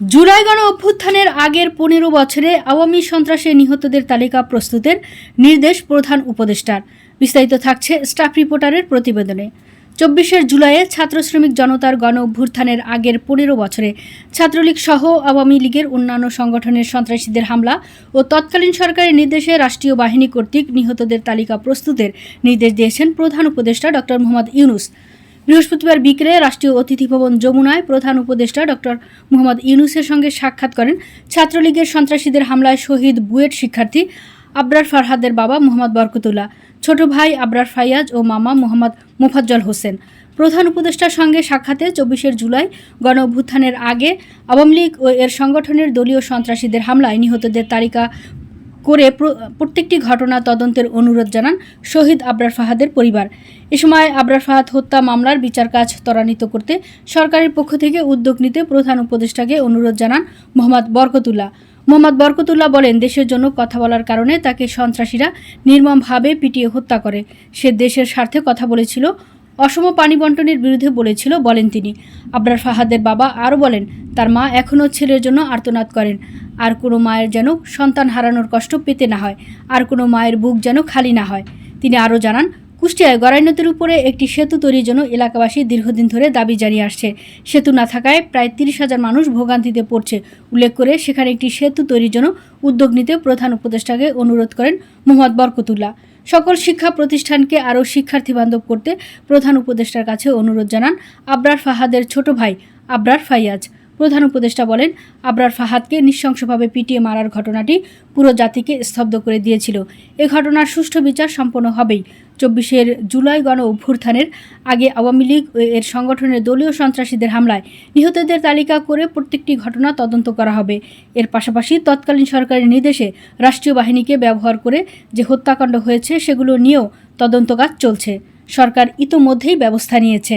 জুলাই গণ অভ্যুত্থানের আগের পনেরো বছরে আওয়ামী সন্ত্রাসে নিহতদের তালিকা প্রস্তুতের নির্দেশ প্রধান উপদেষ্টার। বিস্তারিত থাকছে স্টাফ রিপোর্টারের প্রতিবেদনে। চব্বিশে জুলাইয়ে ছাত্র শ্রমিক জনতার গণ অভ্যুত্থানের আগের পনেরো বছরে ছাত্রলীগ সহ আওয়ামী লীগের অন্যান্য সংগঠনের সন্ত্রাসীদের হামলা ও তৎকালীন সরকারের নির্দেশে রাষ্ট্রীয় বাহিনী কর্তৃক নিহতদের তালিকা প্রস্তুতের নির্দেশ দিয়েছেন প্রধান উপদেষ্টা ডক্টর মোহাম্মদ ইউনুস। বৃহস্পতিবার বিকেলে রাষ্ট্রীয় অতিথি ভবন যমুনায় প্রধান উপদেষ্টা ডক্টর মোহাম্মদ ইউনুসের সঙ্গে সাক্ষাৎ করেন ছাত্রলীগের সন্ত্রাসীদের হামলায় শহীদ বুয়েট শিক্ষার্থী আবরার ফারহাদের বাবা মোহাম্মদ বরকতুল্লাহ, ছোট ভাই আবরার ফাইয়াজ ও মামা মোহাম্মদ মোফাজ্জল হোসেন। প্রধান উপদেষ্টার সঙ্গে সাক্ষাতে চব্বিশের জুলাই গণ অভ্যুত্থানের আগে আওয়ামী লীগ ও এর সংগঠনের দলীয় সন্ত্রাসীদের হামলায় নিহতদের তালিকা করে প্রত্যেকটি ঘটনা তদন্তের অনুরোধ জানান শহীদ আবরার ফাহাদের পরিবার। এ সময় আবরার ফাহাদ হত্যা মামলার বিচার কাজ ত্বরান্বিত করতে সরকারের পক্ষ থেকে উদ্যোগ নিতে প্রধান উপদেষ্টাকে অনুরোধ জানান মোহাম্মদ বরকতুল্লাহ। মোহাম্মদ বরকতুল্লাহ বলেন, দেশের জন্য কথা বলার কারণে তাকে সন্ত্রাসীরা নির্মমভাবে পিটিয়ে হত্যা করে। সে দেশের স্বার্থে কথা বলেছিল অসম পানি বন্টনের বিরুদ্ধে বলেছিল বলেন তিনি। আবরার ফাহাদের বাবা আরও বলেন, তার মা এখনও ছেলের জন্য আর্তনাদ করেন। আর কোনো মায়ের যেন সন্তান হারানোর কষ্ট পেতে না হয়, আর কোনো মায়ের বুক যেন খালি না হয়। তিনি আরও জানান, কুষ্টিয়ায় গড়াই নদীর উপরে একটি সেতু তৈরির জন্য এলাকাবাসী দীর্ঘদিন ধরে দাবি জানিয়ে আসছে। সেতু না থাকায় প্রায় তিরিশ হাজার মানুষ ভোগান্তিতে পড়ছে। উল্লেখ করে সেখানে একটি সেতু তৈরির জন্য উদ্যোগ নিতে প্রধান উপদেষ্টাকে অনুরোধ করেন মোহাম্মদ বরকতুল্লাহ। সকল শিক্ষা প্রতিষ্ঠানকে আরও শিক্ষার্থী বান্ধব করতে প্রধান উপদেষ্টার কাছে অনুরোধ জানান আবরার ফাহাদের ছোট ভাই আবরার ফাইয়াজ। প্রধান উপদেষ্টা বলেন, আবরার ফাহাদকে নৃশংসভাবে পিটিয়ে মারার ঘটনাটি পুরো জাতিকে স্তব্ধ করে দিয়েছিল। এ ঘটনার সুষ্ঠু বিচার সম্পন্ন হবেই। চব্বিশের জুলাই গণ অভ্যুত্থানের আগে আওয়ামী লীগ এর সংগঠনের দলীয় সন্ত্রাসীদের হামলায় নিহতদের তালিকা করে প্রত্যেকটি ঘটনা তদন্ত করা হবে। এর পাশাপাশি তৎকালীন সরকারের নির্দেশে রাষ্ট্রীয় বাহিনীকে ব্যবহার করে যে হত্যাকাণ্ড হয়েছে সেগুলো নিয়েও তদন্ত কাজ চলছে। সরকার ইতোমধ্যেই ব্যবস্থা নিয়েছে।